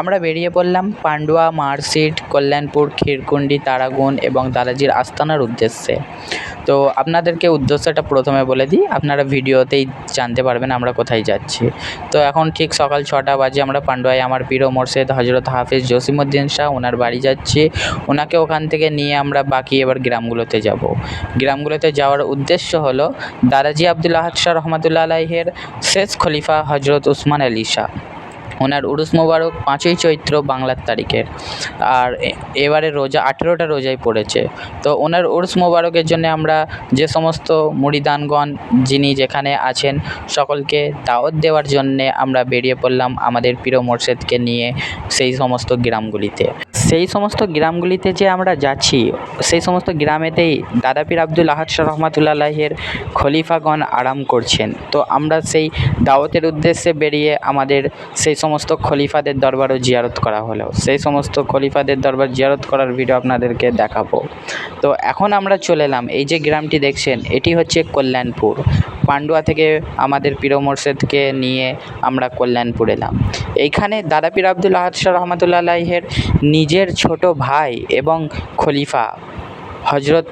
আমরা বেরিয়ে পড়লাম পান্ডুয়া মার্কশিট কল্যাণপুর, ক্ষীরকুণ্ডি, তারাগুন এবং দাদাজির আস্তানার উদ্দেশ্যে। তো আপনাদেরকে উদ্দেশ্যটা প্রথমে বলে দিই, আপনারা ভিডিওতেই জানতে পারবেন আমরা কোথায় যাচ্ছি। তো এখন ঠিক সকাল ছটা বাজে আমরা পান্ডুয়ায় আমার পীর মোর্শেদ হজরত হাফিজ জসিমুদ্দিন শাহ ওনার বাড়ি যাচ্ছি। ওনাকে ওখান থেকে নিয়ে আমরা বাকি এবার গ্রামগুলোতে যাব। গ্রামগুলোতে যাওয়ার উদ্দেশ্য হলো দাদাজি আব্দুল আহাদ শাহ রহমতুল্লাহ আলাইহের শেষ খলিফা হজরত উসমান আলী শাহ। ওনার উরুস মোবারক পাঁচই চৈত্র বাংলার তারিখের। আর এবারে রোজা, আঠেরোটা রোজাই পড়েছে। তো ওনার উরুস মোবারকের জন্য আমরা যে সমস্ত মুড়িদানগণ যিনি যেখানে আছেন, সকলকে দাওয়াত দেওয়ার জন্যে আমরা বেরিয়ে পড়লাম আমাদের প্রিয় মোর্শেদকে নিয়ে সেই সমস্ত গ্রামগুলিতে। সেই সমস্ত গ্রামগুলিতে যে আমরা যাচ্ছি, সেই সমস্ত গ্রামেতেই দাদা পীর আব্দুল আহাদ শাহ রহমাতুল্লাহ খলিফাগণ আরাম করছেন। তো আমরা সেই দাওয়াতের উদ্দেশ্যে বেরিয়ে আমাদের সেই সমস্ত খলিফাদের দরবারও জিয়ারত করা হলো। সেই সমস্ত খলিফাদের দরবার জিয়ারত করার ভিডিও আপনাদেরকে দেখাবো। তো এখন আমরা চলে এলাম। এই যে গ্রামটি দেখছেন, এটি হচ্ছে কল্যাণপুর। পান্ডুয়া থেকে আমাদের পীর মোর্শেদকে নিয়ে আমরা কল্যাণপুর এলাম। এইখানে দাদা পীর আব্দুল আহাদ শাহ রহমতুল্লাহ আলাইহের নিজের ছোট ভাই এবং খলিফা হজরত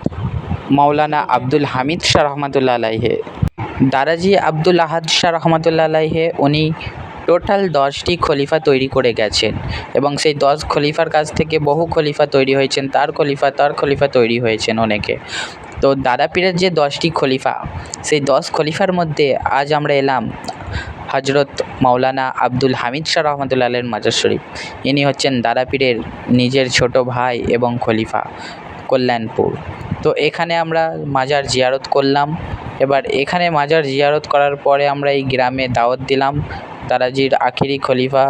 মাওলানা আব্দুল হামিদ শাহ রহমতুল্লাহ আলাইহে। দাদাজি আব্দুল আহাদ শাহ রহমতুল্লাহ আলাইহে উনি টোটাল দশটি খলিফা তৈরি করে গেছেন এবং সেই দশ খলিফার কাছ থেকে বহু খলিফা তৈরি হয়েছেন, তার খলিফা তার খলিফা তৈরি হয়েছেন অনেকে। তো দাদা পীরের যে দশটি খলিফা, সেই দশ খলিফার মধ্যে আজ আমরা এলাম হজরত মাওলানা আব্দুল হামিদ শাহ রহমতুল্লাহ আলের মাজার শরীফ। ইনি হচ্ছেন দাদা পীরের নিজের ছোট ভাই এবং খলিফা কল্যাণপুর। তো এখানে আমরা মাজার জিয়ারত করলাম। এবার এখানে মাজার জিয়ারত করার পরে আমরা এই গ্রামে দাওয়াত দিলাম। দারাজির আখিরি খলিফা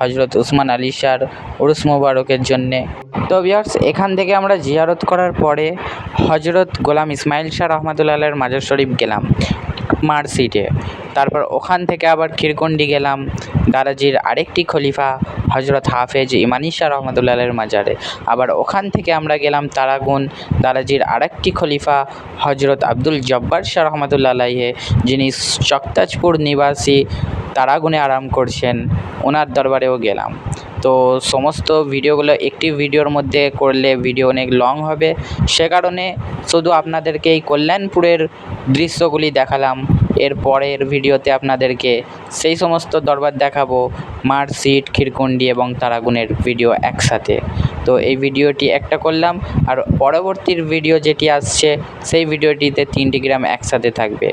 হজরত উসমান আলী শাহর উরুস মোবারকের জন্যে। তো ভিউয়ার্স এখান থেকে আমরা জিয়ারত করার পরে হজরত গোলাম ইসমাইল শাহ রহমতুল্লাহ আলের মাজার শরীফ গেলাম মার্কশিটে তারপর ওখান থেকে আবার ক্ষীরকুণ্ডি গেলাম দারাজির আরেকটি খলিফা হজরত হাফেজ ইমানি শাহ রহমতুল্লাহ আলের মাজারে। আবার ওখান থেকে আমরা গেলাম তারাগুন দারাজির আরেকটি খলিফা হজরত আব্দুল জব্বার শাহ রহমতুল্লাহ যিনি চকতাজপুর নিবাসী তারাগুনে আরাম করছেন, ওনার দরবারেও গেলাম। তো সমস্ত ভিডিওগুলো একটি ভিডিওর মধ্যে করলে ভিডিও অনেক লং হবে। সে কারণে শুধু আপনাদেরকে এই কল্যাণপুরের দৃশ্যগুলি দেখালাম, এর পরের ভিডিওতে আপনাদেরকে সেই সমস্ত দরবার দেখাবো মার্কশিট ক্ষীরকুণ্ডি এবং তারাগুনের ভিডিও একসাথে। তো এই ভিডিওটি একটা করলাম, আর পরবর্তীর ভিডিও যেটি আসছে, সেই ভিডিওটিতে তিনটি গ্রাম একসাথে থাকবে।